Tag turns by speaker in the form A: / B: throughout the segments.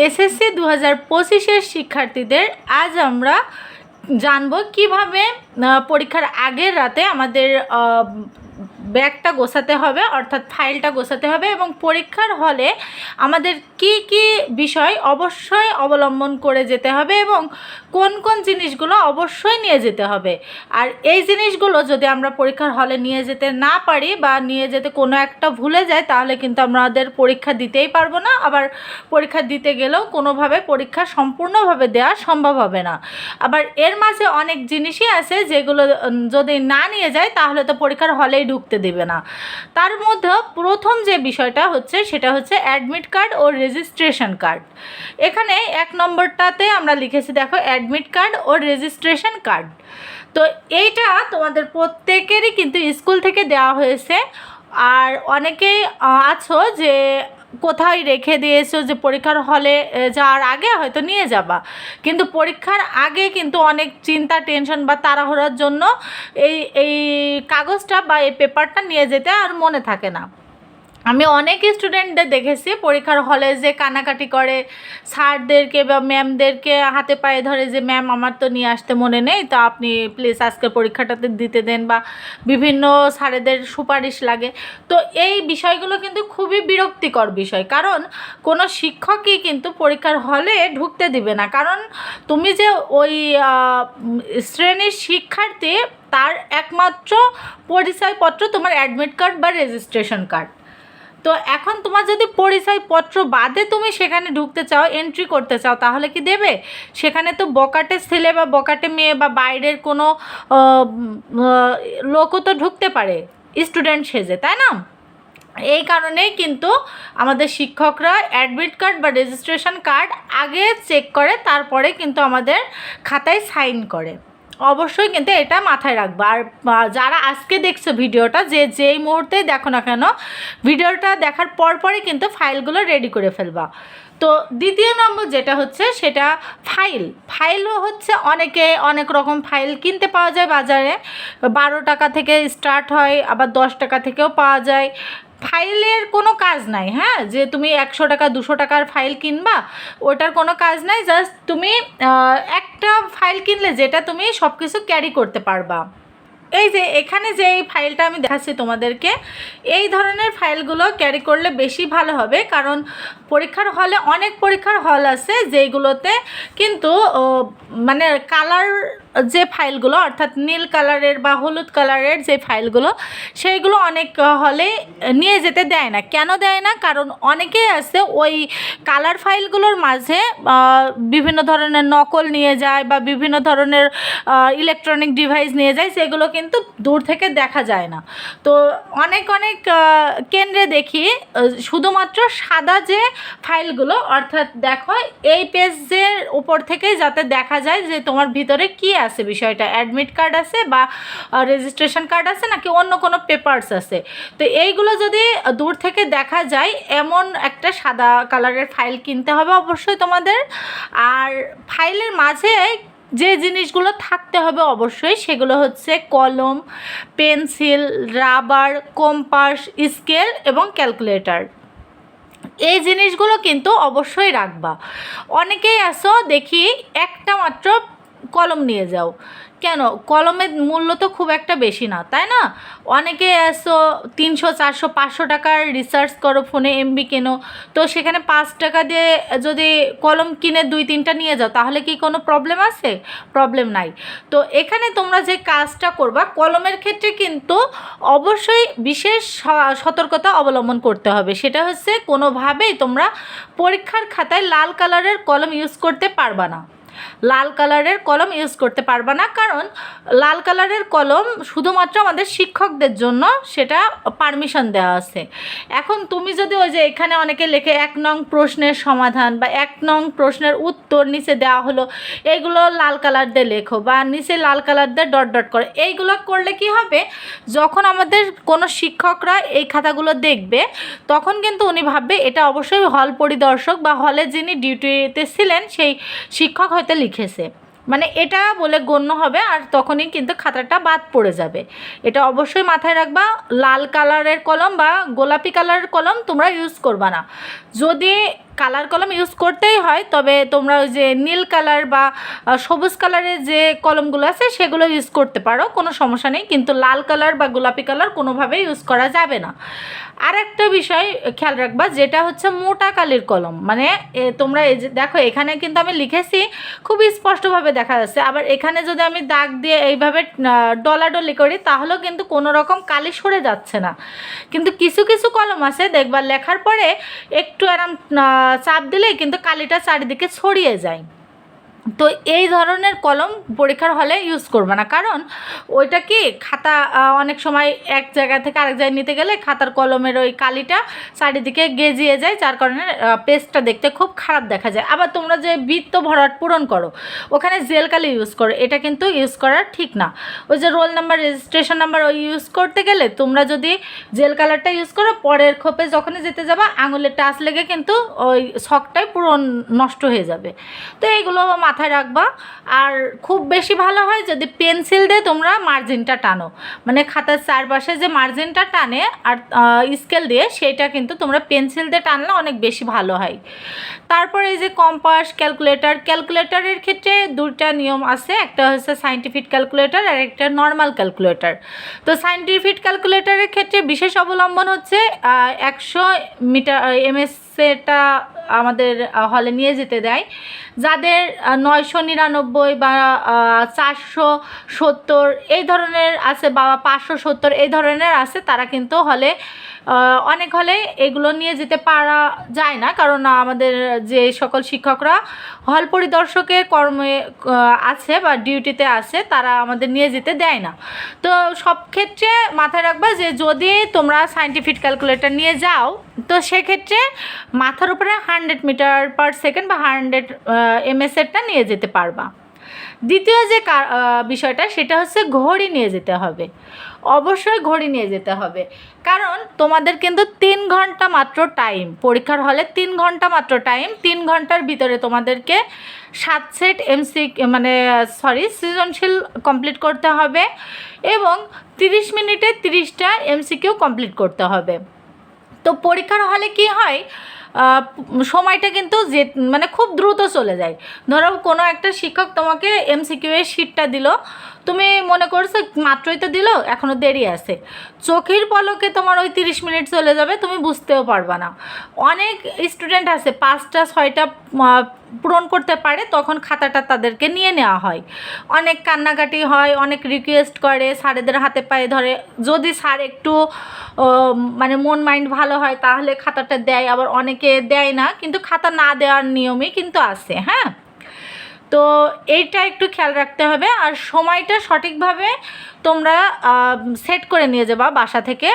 A: SSC দু হাজার পঁচিশের শিক্ষার্থীদের আজ আমরা জানব কীভাবে পরীক্ষার আগের রাতে আমাদের ব্যাগটা গোছাতে হবে, অর্থাৎ ফাইলটা গোছাতে হবে এবং পরীক্ষার হলে আমাদের কি কি বিষয় অবশ্যই অবলম্বন করে যেতে হবে এবং কোন কোন জিনিসগুলো অবশ্যই নিয়ে যেতে হবে। আর এই জিনিসগুলো যদি আমরা পরীক্ষার হলে নিয়ে যেতে না পারি বা নিয়ে যেতে কোনো একটা ভুলে যায়, তাহলে কিন্তু আমাদের পরীক্ষা দিতেই পারব না। আবার পরীক্ষা দিতে গেলেও কোনোভাবে পরীক্ষা সম্পূর্ণভাবে দেওয়া সম্ভব হবে না। আবার এর মাঝে অনেক জিনিসই আছে যেগুলো যদি না নিয়ে যায়, তাহলে তো পরীক্ষার হলেই ঢুকতে দেবে না। তার মধ্যে প্রথম যে বিষয়টা হচ্ছে সেটা হচ্ছে অ্যাডমিট কার্ড ও রেজিস্ট্রেশন কার্ড এখানে এক নম্বরটাতে আমরা লিখেছি, দেখো অ্যাডমিট কার্ড ও রেজিস্ট্রেশন কার্ড তো এইটা তোমাদের প্রত্যেকেরই কিন্তু স্কুল থেকে দেওয়া হয়েছে। আর অনেকেই আছো যে কোথায় রেখে দিয়েছ যে পরীক্ষার হলে যাওয়ার আগে হয়তো নিয়ে যাবা। কিন্তু পরীক্ষার আগে কিন্তু অনেক চিন্তা, টেনশন বা তাড়াহুড়ার জন্য এই এই কাগজটা বা এই পেপারটা নিয়ে যেতে আর মনে থাকে না। আমি অনেক স্টুডেন্টদের দেখেছি, পরীক্ষার হলে যে কানাকাটি করে স্যারদেরকে বা ম্যামদেরকে হাতে পায়ে ধরে যে ম্যাম আমার তো নিয়ে আসতে মনে নেই, তো আপনি প্লিজ আজকে পরীক্ষাটাতে দিতে দেন। বা বিভিন্ন স্যারেদের সুপারিশ লাগে। তো এই বিষয়গুলো কিন্তু খুবই বিরক্তিকর বিষয়। কারণ কোনো শিক্ষকই কিন্তু পরীক্ষার হলে ঢুকতে দিবে না। কারণ তুমি যে ওই শ্রেণির শিক্ষার্থী, তার একমাত্র পরিচয়পত্র তোমার অ্যাডমিট কার্ড বা রেজিস্ট্রেশন কার্ড তো এখন তোমার যদি পরিচয়পত্র বাদে তুমি সেখানে ঢুকতে চাও এন্ট্রি করতে চাও, তাহলে কি দেবে? সেখানে তো বকাটে ছেলে বা বকাটে মেয়ে বা বাইরের কোনো লোকও তো ঢুকতে পারে স্টুডেন্ট সেজে, তাই না? এই কারণেই কিন্তু আমাদের শিক্ষকরা অ্যাডমিট কার্ড বা রেজিস্ট্রেশন কার্ড আগে চেক করে, তারপরে কিন্তু আমাদের খাতায় সাইন করে। অবশ্যই কিন্তু এটা মাথায় রাখবা। আর যারা আজকে দেখছ ভিডিওটা, যে যেই মুহূর্তেই দেখো না কেন, ভিডিওটা দেখার পরপরই কিন্তু ফাইলগুলো রেডি করে ফেলবা। তো দ্বিতীয় নম্বর যেটা হচ্ছে, সেটা ফাইল। ফাইলও হচ্ছে অনেকে অনেক রকম ফাইল কিনতে পাওয়া যায় বাজারে। বারো টাকা থেকে স্টার্ট হয়, আবার দশ টাকা থেকেও পাওয়া যায়। ফাইলের কোনো কাজ নাই হ্যাঁ? যে তুমি একশো টাকা, দুশো টাকার ফাইল কিনবা, ওটার কোনো কাজ নাই, জাস্ট তুমি একটা ফাইল কিনলে যেটা তুমি সব কিছু ক্যারি করতে পারবা। এই যে, এখানে যে এই ফাইলটা আমি দেখাচ্ছি তোমাদেরকে, এই ধরনের ফাইলগুলো ক্যারি করলে বেশি ভালো হবে, কারণ পরীক্ষার হলে অনেক পরীক্ষার হল আছে যেইগুলোতে কিন্তু মানে কালার যে ফাইলগুলো, অর্থাৎ নীল কালারের বা হলুদ কালারের যে ফাইলগুলো, সেইগুলো অনেক হলে নিয়ে যেতে দেয় না। কেন দেয় না? কারণ অনেকেই আছে ওই কালার ফাইলগুলোর মাঝে বিভিন্ন ধরনের নকল নিয়ে যায় বা বিভিন্ন ধরনের ইলেকট্রনিক ডিভাইস নিয়ে যায়, সেগুলো কিন্তু দূর থেকে দেখা যায় না। তো অনেক অনেক কেন্দ্রে দেখি শুধুমাত্র সাদা যে ফাইলগুলো, অর্থাৎ দেখো, এই পেজের উপর থেকেই যাতে দেখা যায় যে তোমার ভিতরে কি আছে বিষয়টা? অ্যাডমিট কার্ড আছে বা রেজিস্ট্রেশন কার্ড আছে নাকি অন্য কোনো পেপারস আছে? তো এইগুলো যদি দূর থেকে দেখা যায়, এমন একটা সাদা কালারের ফাইল কিনতে হবে অবশ্যই তোমাদের। আর ফাইলের মাঝে যে জিনিসগুলো থাকতে হবে অবশ্যই, সেগুলো হচ্ছে কলম, পেন্সিল, রাবার কম্পাস স্কেল এবং ক্যালকুলেটর এই জিনিসগুলো কিন্তু অবশ্যই রাখবা। অনেকেই আসো দেখি একটা মাত্র কলম নিয়ে যাও। কেন? কলমের মূল্য তো খুব একটা বেশি না, তাই না? অনেকে আসো তিনশো, চারশো, পাঁচশো টাকার রিসার্চ করো, ফোনে এমবি কেনো। তো সেখানে পাঁচ টাকা দিয়ে যদি কলম কিনে দুই, তিনটা নিয়ে যাও, তাহলে কি কোনো প্রবলেম আছে? প্রবলেম নাই। তো এখানে তোমরা যে কাজটা করবা, কলমের ক্ষেত্রে কিন্তু অবশ্যই বিশেষ সতর্কতা অবলম্বন করতে হবে। সেটা হচ্ছে কোনোভাবেই তোমরা পরীক্ষার খাতায় লাল কালারের কলম ইউজ করতে পারবা না। লাল কালারের কলম ইউজ করতে পারবা না, কারণ লাল কালারের কলম শুধুমাত্র আমাদের শিক্ষকদের জন্য সেটা পারমিশন দেওয়া আছে। এখন তুমি যদি ওই যে এখানে অনেকে লেখে এক নং প্রশ্নের সমাধান বা এক নং প্রশ্নের উত্তর নিচে দেওয়া হলো, এইগুলো লাল কালার দিয়ে লেখো বা নিচে লাল কালার দিয়ে ডট ডট করো। এইগুলো করলে কি হবে? যখন আমাদের কোনো শিক্ষকরা এই খাতাগুলো দেখবে, তখন কিন্তু উনি ভাববে এটা অবশ্যই হল পরিদর্শক বা হলে যিনি ডিউটিতে ছিলেন সেই শিক্ষক হয়তো লিখেছে। মানে এটা বলে গণ্য হবে আর তখনই কিন্তু খাতাটা বাদ পড়ে যাবে। এটা অবশ্যই মাথায় রাখবা, লাল কালারের কলম বা গোলাপি কালারের কলম তোমরা ইউজ করবা না। যদি কালার কলম ইউজ করতেই হয় তবে তোমরা ওই যে নীল কালার বা সবুজ কালারের যে কলমগুলো আছে সেগুলো ইউজ করতে পারো কোনো সমস্যা নেই কিন্তু লাল কালার বা গোলাপি কালার কোনোভাবেই ইউজ করা যাবে না। আর একটা বিষয় খেয়াল রাখবা যেটা হচ্ছে মোটা কালির কলম মানে তোমরা এই যে দেখো এখানে কিন্তু আমি লিখেছি খুবই স্পষ্টভাবে দেখা যাচ্ছে আবার এখানে যদি আমি দাগ দিয়ে এইভাবে ডলাডলি করি তাহলেও কিন্তু কোনো রকম কালি সরে যাচ্ছে না। কিন্তু কিছু কিছু কলম আছে দেখবা লেখার পরে একটু আহ, চাপ দিলেই কিন্তু কালিটা চারিদিকে ছড়িয়ে যায়। তো এই ধরনের কলম পরীক্ষার হলে ইউজ করবে না। কারণ ওইটা কি খাতা অনেক সময় এক জায়গা থেকে আরেক জায়গায় নিতে গেলে খাতার কলমের ওই কালিটা চারিদিকে গেজিয়ে যায়, যার কারণে পেস্টটা দেখতে খুব খারাপ দেখা যায়। আবার তোমরা যে বৃত্ত ভরাট পূরণ করো, ওখানে জেল কালি ইউজ করো, এটা কিন্তু ইউজ করা ঠিক না। ওই যে রোল নাম্বার রেজিস্ট্রেশন নাম্বার ওই ইউজ করতে গেলে তোমরা যদি জেল কালারটা ইউজ করো, পরের খোপে যখনই যেতে যাবা, আঙুলের টাচ লেগে কিন্তু ওই শখটাই পুরো নষ্ট হয়ে যাবে। তো এইগুলো মাথায় রাখবা। আর খুব বেশি ভালো হয় যদি পেন্সিল দিয়ে তোমরা মার্জিনটা টানো। মানে খাতার চারপাশে যে মার্জিনটা টানে আর স্কেল দিয়ে সেটা কিন্তু তোমরা পেন্সিল দিয়ে টানলে অনেক বেশি ভালো হয়। তারপরে এই যে কম্পাস, ক্যালকুলেটর, ক্যালকুলেটরের ক্ষেত্রে দুটা নিয়ম আছে। একটা হচ্ছে সাইন্টিফিক ক্যালকুলেটর আর একটা নর্মাল ক্যালকুলেটর। তো সাইন্টিফিক ক্যালকুলেটরের ক্ষেত্রে বিশেষ অবলম্বন হচ্ছে একশো মিটার এমএসটা আমাদের হলে নিয়ে যেতে দেয়। যাদের নয়শো নিরানব্বই বা চারশো সত্তর এই ধরনের আছে বা পাঁচশো সত্তর এই ধরনের আছে, তারা কিন্তু হলে অনেক হলে এগুলো নিয়ে যেতে পারা যায় না। কারণ আমাদের যে সকল শিক্ষকরা হল পরিদর্শকের কর্মে আছে বা ডিউটিতে আছে, তারা আমাদের নিয়ে যেতে দেয় না। তো সব ক্ষেত্রে মাথায় রাখবা যে যদি তোমরা সাইন্টিফিক ক্যালকুলেটর নিয়ে যাও, তো সেক্ষেত্রে মাথার উপরে হান্ড্রেড মিটার পার সেকেন্ড বা হান্ড্রেড এমএসেরটা নিয়ে যেতে পারবা। দ্বিতীয় যে বিষয়টা সেটা হচ্ছে ঘড়ি নিয়ে যেতে হবে। অবশ্যই ঘড়ি নিয়ে যেতে হবে। কারণ তোমাদের কিন্তু তিন ঘণ্টা মাত্র টাইম পরীক্ষার হলে তিন ঘণ্টা মাত্র টাইম তিন ঘণ্টার ভিতরে তোমাদেরকে সাত সেট এমসি মানে সরি সৃজনশীল কমপ্লিট করতে হবে এবং তিরিশ মিনিটে তিরিশটা এমসিকিউ কমপ্লিট করতে হবে। তো পরীক্ষার হলে কি হয় সময়টা কিন্তু যে মানে খুব দ্রুত চলে যায়। ধরো কোনো একটা শিক্ষক তোমাকে এমসিকিউ এর শিটটা দিল, তুমি মনে করছ মাত্রই তো দিল এখনও দেরি আছে। চোখের পলকে তোমার ওই তিরিশ মিনিট চলে যাবে, তুমি বুঝতেও পারবা না। অনেক স্টুডেন্ট আছে, পাঁচটা, ছয়টা পূরণ করতে পারে, তখন খাতাটা তাদেরকে নিয়ে নেওয়া হয়। অনেক কান্নাকাটি হয়, অনেক রিকোয়েস্ট করে, স্যারেদের হাতে পায়ে ধরে। যদি স্যার একটু মানে মন মাইন্ড ভালো হয়, তাহলে খাতাটা দেয়, আবার অনেকে দেয় না, কিন্তু খাতা না দেওয়ার নিয়মই কিন্তু আছে হ্যাঁ? তো এইটা একটু খেয়াল রাখতে হবে, আর সময়টা সঠিকভাবে তোমরা সেট করে নিয়ে যাবা বাসা থেকে।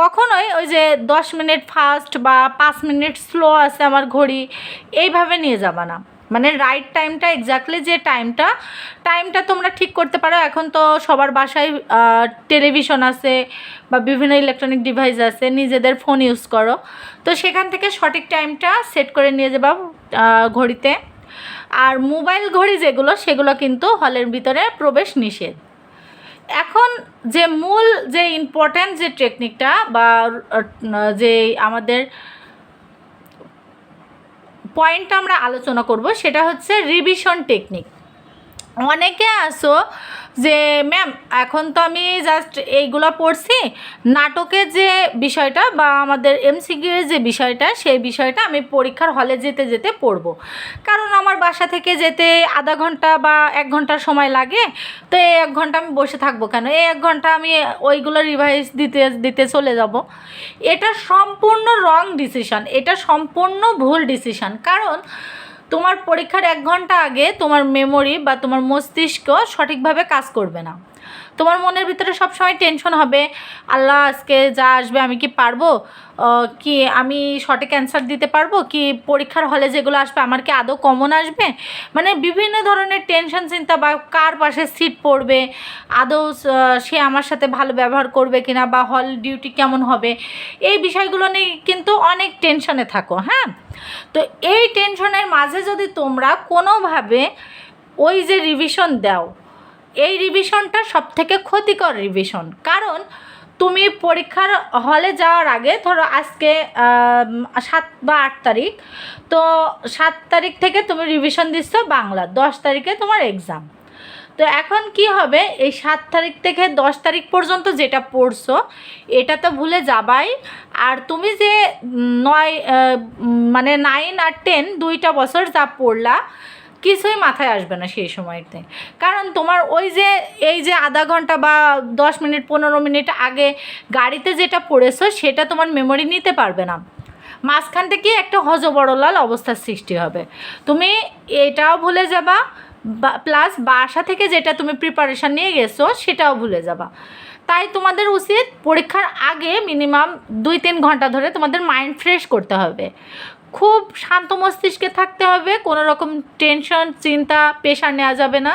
A: কখনোই ওই যে দশ মিনিট ফাস্ট বা পাঁচ মিনিট স্লো আছে আমার ঘড়ি, এইভাবে নিয়ে যাবা না। মানে রাইট টাইমটা এক্স্যাক্টলি যে টাইমটা টাইমটা তোমরা ঠিক করতে পারো। এখন তো সবার বাসায় টেলিভিশন আছে বা বিভিন্ন ইলেকট্রনিক ডিভাইস আছে, নিজেদের ফোন ইউজ করো। তো সেখান থেকে সঠিক টাইমটা সেট করে নিয়ে যাবা ঘড়িতে। আর মোবাইল ঘড়ি যেগুলো, সেগুলো কিন্তু হলের ভিতরে প্রবেশ নিষেধ। এখন যে মূল যে ইম্পর্ট্যান্ট যে টেকনিকটা বা যে আমাদের পয়েন্টটা আমরা আলোচনা করব, সেটা হচ্ছে রিভিশন টেকনিক অনেকে আসো যে ম্যাম এখন তো আমি জাস্ট এইগুলো পড়ছি। নাটকের যে বিষয়টা বা আমাদের এমসিকিউ এর যে বিষয়টা, সেই বিষয়টা আমি পরীক্ষার হলে যেতে যেতে পড়ব। কারণ আমার বাসা থেকে যেতে আধা ঘণ্টা বা এক ঘণ্টার সময় লাগে। তো এই এক ঘণ্টা আমি বসে থাকব কেন? এই এক ঘণ্টা আমি ওইগুলো রিভাইজ দিতে দিতে চলে যাব। এটা সম্পূর্ণ রং ডিসিশন এটা সম্পূর্ণ ভুল ডিসিশন কারণ তোমার পরীক্ষার এক ঘণ্টা আগে তোমার মেমোরি বা তোমার মস্তিষ্ক সঠিকভাবে কাজ করবে না। তোমার মনের ভিতরে সবসময় টেনশন হবে, আল্লাহ, আজকে যা আসবে আমি কি পারব? কি আমি সঠিক অ্যান্সার দিতে পারব? কি পরীক্ষার হলে যেগুলো আসবে আমার কি আদৌ কমন আসবে? মানে বিভিন্ন ধরনের টেনশন চিন্তা বা কার পাশে সিট পড়বে, আদৌ সে আমার সাথে ভালো ব্যবহার করবে কিনা বা হল ডিউটি কেমন হবে, এই বিষয়গুলো নিয়ে কিন্তু অনেক টেনশনে থাকো হ্যাঁ? তো এই টেনশনের মাঝে যদি তোমরা কোনোভাবে ওই যে রিভিশন দাও এই রিভিশনটা সব থেকে ক্ষতিকর রিভিশন কারণ তুমি পরীক্ষার হলে যাওয়ার আগে ধরো আজকে সাত বা আট তারিখ, তো সাত তারিখ থেকে তুমি রিভিশন দিচ্ছ বাংলা, দশ তারিখে তোমার এক্সাম তো এখন কি হবে, এই সাত তারিখ থেকে দশ তারিখ পর্যন্ত যেটা পড়ছো, এটা তো ভুলে যাবাই। আর তুমি যে নয় মানে নাইন আর টেন দুইটা বছর যা পড়লা কিছুই মাথায় আসবে না সেই সময়তে। কারণ তোমার ওই যে, এই যে আধা ঘণ্টা বা দশ মিনিট, পনেরো মিনিট আগে গাড়িতে যেটা পড়েছো, সেটা তোমার মেমোরি নিতে পারবে না। মাঝখান থেকে একটা হজবড়লাল অবস্থার সৃষ্টি হবে। তুমি এটাও ভুলে যাবা প্লাস বাসা থেকে যেটা তুমি প্রিপারেশান নিয়ে গেছো, সেটাও ভুলে যাবা। তাই তোমাদের উচিত পরীক্ষার আগে মিনিমাম দুই তিন ঘণ্টা ধরে তোমাদের মাইন্ড ফ্রেশ করতে হবে। খুব শান্ত মস্তিষ্কে থাকতে হবে, কোনো রকম টেনশন, চিন্তা, প্রেশার নেওয়া যাবে না।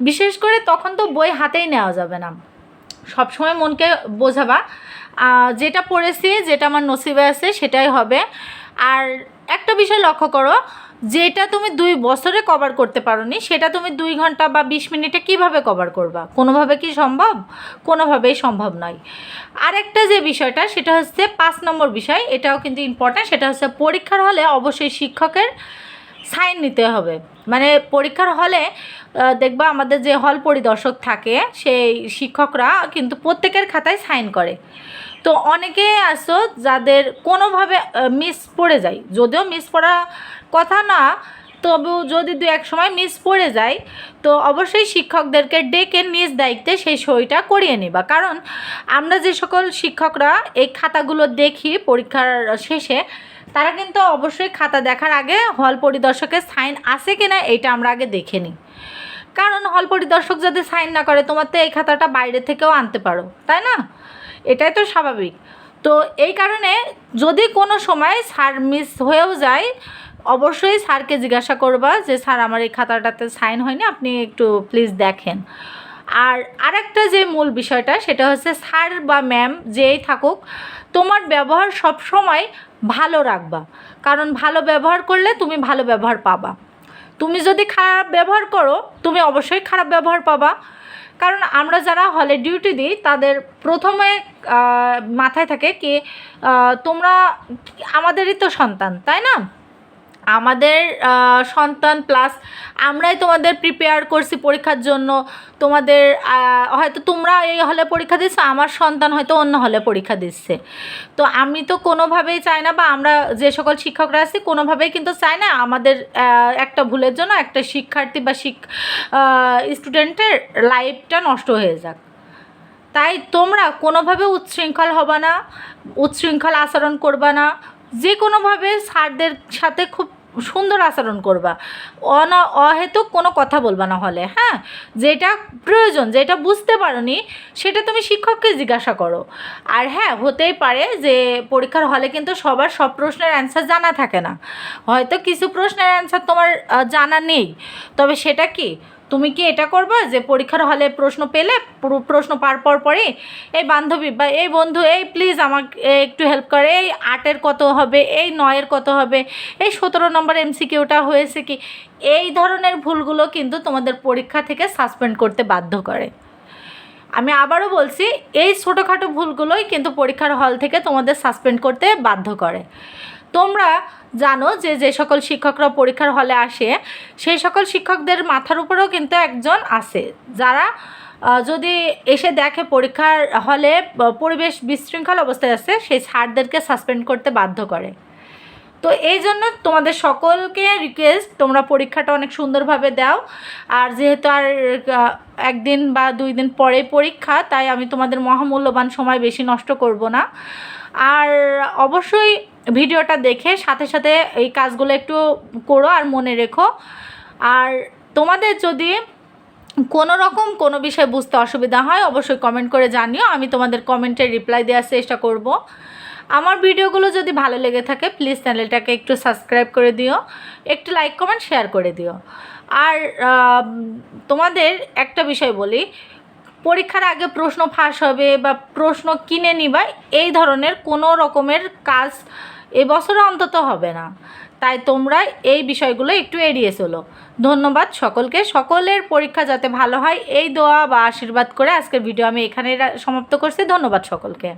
A: বিশেষ করে তখন তো বই হাতেই নেওয়া যাবে না। সবসময় মনকে বোঝাবা। যেটা পড়েছি, যেটা আমার নসিবে আছে, সেটাই হবে। আর একটা বিষয় লক্ষ্য করো যেটা তুমি দুই বছরে কভার করতে পারোনি, সেটা তুমি দুই ঘণ্টা বা বিশ মিনিটে কীভাবে কভার করবা? কোনোভাবে কি সম্ভব? কোনোভাবেই সম্ভব নয়। আরেকটা যে বিষয়টা, সেটা হচ্ছে পাঁচ নম্বর বিষয়, এটাও কিন্তু ইম্পর্ট্যান্ট সেটা হচ্ছে পরীক্ষার হলে অবশ্যই শিক্ষকের সাইন নিতে হবে। মানে পরীক্ষার হলে দেখবা আমাদের যে হল পরিদর্শক থাকে, সেই শিক্ষকরা কিন্তু প্রত্যেকের খাতায় সাইন করে। তো অনেকে আসো যাদের কোনোভাবে মিস পড়ে যায়। যদিও মিস পড়া কথা না তবু যদি দু এক সময় মিস পড়ে যায়, তো অবশ্যই শিক্ষকদেরকে ডেকে নিজ দায়িত্বে সেই সইটা করিয়ে নিবা। কারণ আমরা যে সকল শিক্ষকরা এই খাতাগুলো দেখি পরীক্ষার শেষে, তারা কিন্তু অবশ্যই খাতা দেখার আগে হল পরিদর্শকের সাইন আছে কিনা এটা আমরা আগে দেখে নিই। কারণ হল পরিদর্শক যদি সাইন না করে, তোমার তো এই খাতাটা বাইরে থেকেও আনতে পারো, তাই না? এটাই তো স্বাভাবিক। তো এই কারণে যদি কোনো সময় সার মিস হয়েও যায় অবশ্যই স্যারকে জিজ্ঞাসা করবা যে, স্যার, আমার এই খাতাটাতে সাইন হয়নি, আপনি একটু প্লিজ দেখেন। আর আরেকটা যে মূল বিষয়টা, সেটা হচ্ছে স্যার বা ম্যাম যেই থাকুক, তোমার ব্যবহার সব সময় ভালো রাখবা। কারণ ভালো ব্যবহার করলে তুমি ভালো ব্যবহার পাবা। তুমি যদি খারাপ ব্যবহার করো, তুমি অবশ্যই খারাপ ব্যবহার পাবা। কারণ আমরা যারা হলে ডিউটি দিই, তাদের প্রথমে মাথায় থাকে কি তোমরা, আমাদেরই তো সন্তান, তাই না? আমাদের সন্তান প্লাস আমরাই তোমাদের প্রিপেয়ার করছি পরীক্ষার জন্য। তোমাদের হয়তো তোমরা এই হলে পরীক্ষা দিচ্ছ, আমার সন্তান হয়তো অন্য হলে পরীক্ষা দিচ্ছে। তো আমি তো কোনোভাবেই চাই না বা আমরা যে সকল শিক্ষকরা আছি, কোনোভাবেই কিন্তু চাই না আমাদের একটা ভুলের জন্য একটা শিক্ষার্থী বা শিক স্টুডেন্টের লাইফটা নষ্ট হয়ে যাক। তাই তোমরা কোনোভাবে উচ্ছৃঙ্খল হবে না, উচ্ছৃঙ্খল আচরণ করবা না। যে কোনোভাবে স্যারদের সাথে খুব সুন্দর আচরণ করবা। অন, অহেতুক কোনো কথা বলবা না হলে হ্যাঁ? যেটা প্রয়োজন, যেটা বুঝতে পারোনি, সেটা তুমি শিক্ষককে জিজ্ঞাসা করো। আর হ্যাঁ হতেই পারে যে পরীক্ষার হলে কিন্তু সবার সব প্রশ্নের অ্যান্সার জানা থাকে না। হয়তো কিছু প্রশ্নের অ্যান্সার তোমার জানা নেই। তবে সেটা কি? তুমি কি এটা করবে যে পরীক্ষার হলে প্রশ্ন পেলে প্রশ্ন পার পর পরে এই বান্ধবী বা এই বন্ধু, এই প্লিজ আমাকে একটু হেল্প করে, এই আটের কত হবে, এই নয়ের কত হবে, এই সতেরো নম্বর এমসিকিউটা হয়েছে কি? এই ধরনের ভুলগুলো কিন্তু তোমাদের পরীক্ষা থেকে সাসপেন্ড করতে বাধ্য করে। আমি আবারও বলছি, এই ছোটোখাটো ভুলগুলোই কিন্তু পরীক্ষার হল থেকে তোমাদের সাসপেন্ড করতে বাধ্য করে। তোমরা জানো যে যে সকল শিক্ষকরা পরীক্ষার হলে আসে, সেই সকল শিক্ষকদের মাথার উপরেও কিন্তু একজন আছে, যারা যদি এসে দেখে পরীক্ষার হলে পরিবেশ বিশৃঙ্খল অবস্থায় আছে, সেই স্যারদেরকে সাসপেন্ড করতে বাধ্য করে। তো এই জন্য তোমাদের সকলকে রিকোয়েস্ট তোমরা পরীক্ষাটা অনেক সুন্দরভাবে দাও, আর যেহেতু আর একদিন বা দুই দিন পরে পরীক্ষা, তাই আমি তোমাদের মহামূল্যবান সময় বেশি নষ্ট করব না। আর অবশ্যই ভিডিওটা দেখে সাথে সাথে এই কাজগুলো একটু করো আর মনে রেখো। আর তোমাদের যদি কোনো রকম কোনো বিষয় বুঝতে অসুবিধা হয়, অবশ্যই কমেন্ট করে জানিও। আমি তোমাদের কমেন্টে রিপ্লাই দেওয়ার চেষ্টা করব। আমার ভিডিওগুলো যদি ভালো লেগে থাকে প্লিজ চ্যানেলটাকে একটু সাবস্ক্রাইব করে দিও। একটু লাইক কমেন্ট শেয়ার করে দিও। আর তোমাদের একটা বিষয় বলি। পরীক্ষার আগে প্রশ্ন ফাঁস হবে বা প্রশ্ন কিনে নিবা, এই ধরনের কোনো রকমের কাজ এবছরে অন্তত হবে না। তাই তোমরা এই বিষয়গুলো একটু এড়িয়ে চলো। ধন্যবাদ সকলকে। সকলের পরীক্ষা যাতে ভালো হয়, এই দোয়া বা আশীর্বাদ করে আজকের ভিডিও আমি এখানে সমাপ্ত করছি। ধন্যবাদ সকলকে।